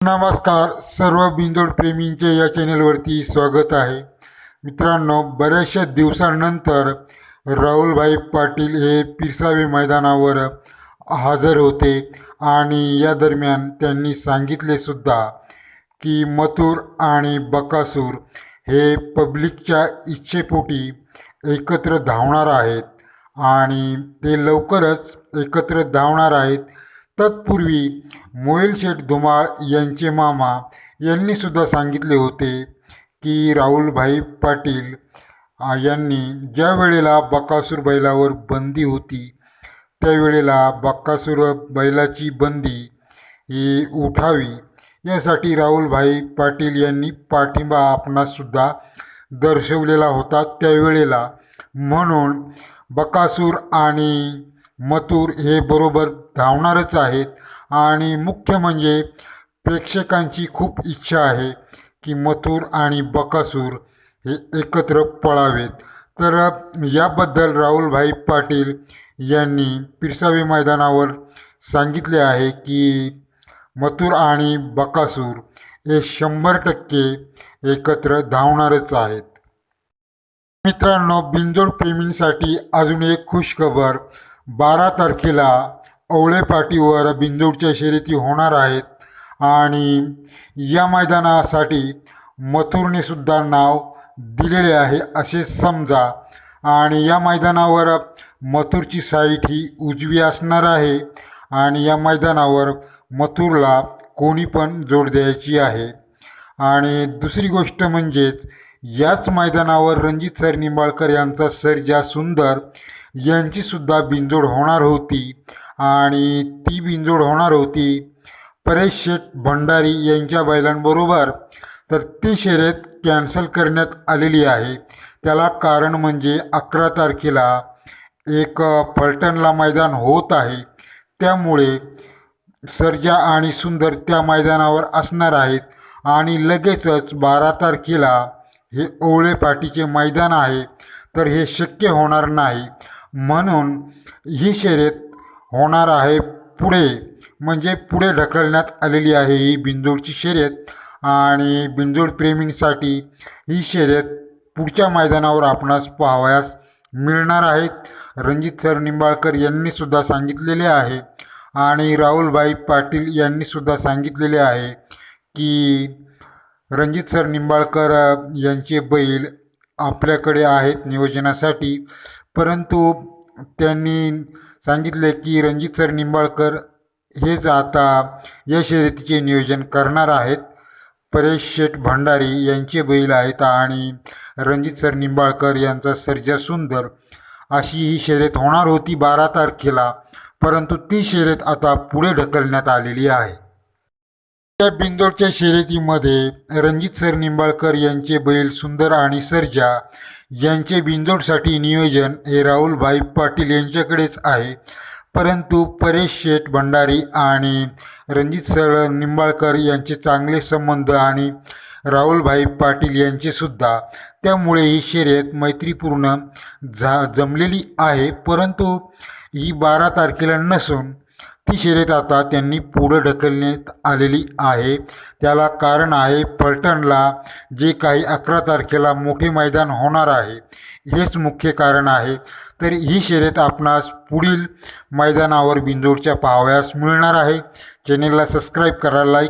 नमस्कार सर्व बिंदोड प्रेमींचे या चॅनलवरती स्वागत आहे. मित्रांनो बऱ्याचशा दिवसांनंतर राहुलभाई पाटील हे पिरसावे मैदानावर हजर होते आणि या दरम्यान त्यांनी सांगितले सुद्धा की मथुर आणि बकासूर हे पब्लिकच्या इच्छेपोटी एकत्र धावणार आहेत आणि ते लवकरच एकत्र धावणार आहेत तत्पूर्वी मोहिल शेठ धुमाळ यांचे मामा यांनीसुद्धा सांगितले होते की राहुलभाई पाटील यांनी ज्या वेळेला बकासूर बैलावर बंदी होती त्यावेळेला बक्कासूर बैलाची बंदी ही उठावी. यासाठी राहुलभाई पाटील यांनी पाठिंबा आपणाससुद्धा दर्शवलेला होता त्यावेळेला म्हणून बकासूर आणि मथुर हे बरोबर धावणारच आहेत. आणि मुख्य म्हणजे प्रेक्षकांची खूप इच्छा आहे की मथुर आणि बकासूर हे एकत्र पळावेत. तर याबद्दल राहुलभाई पाटील यांनी पिरसावे मैदानावर सांगितले आहे की मथुर आणि बकासूर हे शंभर टक्के एकत्र धावणारच आहेत. मित्रांनो बिंजोड प्रेमींसाठी अजून एक खुशखबर. बारा तारखेला अवळे पाटीवर बिंजोडच्या शर्यती होणार आहेत. आणि या मैदानासाठी मथुरने सुद्धा नाव दिलेले आहे असे समजा. आणि या मैदानावर मथुरची साईट ही उजवी असणार आहे. आणि या मैदानावर मथुरला कोणी पण जोड द्यायची आहे. आणि दुसरी गोष्ट म्हणजेच याच मैदानावर रणजित सर निंबाळकर यांचा सर्जा सुंदर यांचीसुद्धा बिंजोड होणार होती. आणि ती बिंजोड होणार होती. परेश शेठ भंडारी यांच्या बैलांबरोबर तर ती शर्यत कॅन्सल करण्यात आलेली आहे. त्याला कारण म्हणजे अकरा तारखेला एक फलटणला मैदान होत आहे. त्यामुळे सर्जा आणि सुंदर त्या मैदानावर असणार आहेत आणि लगेचच बारा तारखेला हे ओवळे पाटीचे मैदान आहे. तर हे शक्य होणार नाही. म्हणून ही शर्यत होणार आहे पुढे म्हणजे पुढे ढकलण्यात आलेली आहे ही बिंजोडची शर्यत. आणि बिंजोड प्रेमींसाठी ही शर्यत पुढच्या मैदानावर आपणास पाहावयास मिळणार आहेत रणजित सर निंबाळकर यांनीसुद्धा सांगितलेले आहे. आणि राहुलभाई पाटील यांनीसुद्धा सांगितलेले आहे की रणजित सर निंबाळकर यांचे बैल आपल्याकडे आहेत नियोजनासाठी. परंतु त्यांनी सांगितले की रणजित सर निंबाळकर हेच आता या शर्यतीचे नियोजन करणार आहेत. परेश शेठ भंडारी यांचे बैल आहेत आणि रणजित सर निंबाळकर यांचा सर्जा सुंदर. अशी ही शर्यत होणार होती बारा तारखेला परंतु ती शर्यत आता पुढे ढकलण्यात आलेली आहे. त्या बिंदोडच्या शर्यतीमध्ये रणजित सर निंबाळकर यांचे बैल सुंदर आणि सर्जा यांचे बिंदोडसाठी नियोजन हे राहुलभाई पाटील यांच्याकडेच आहे. परंतु परेश शेठ भंडारी आणि रणजित सर निंबाळकर यांचे चांगले संबंध आणि राहुलभाई पाटील यांचेसुद्धा त्यामुळे ही शर्यत मैत्रीपूर्ण झा जमलेली आहे. परंतु ही बारा तारखेला नसून ती शर्यत आता त्यांनी पुढं ढकलण्यात आलेली आहे. त्याला कारण आहे पलटणला जे काही अकरा तारखेला मोठे मैदान होणार आहे. हेच मुख्य कारण आहे. तर ही शर्यत आपणास पुढील मैदानावर बिंजोडच्या पाहाव्यास मिळणार आहे. चॅनेलला सबस्क्राईब करा लाईक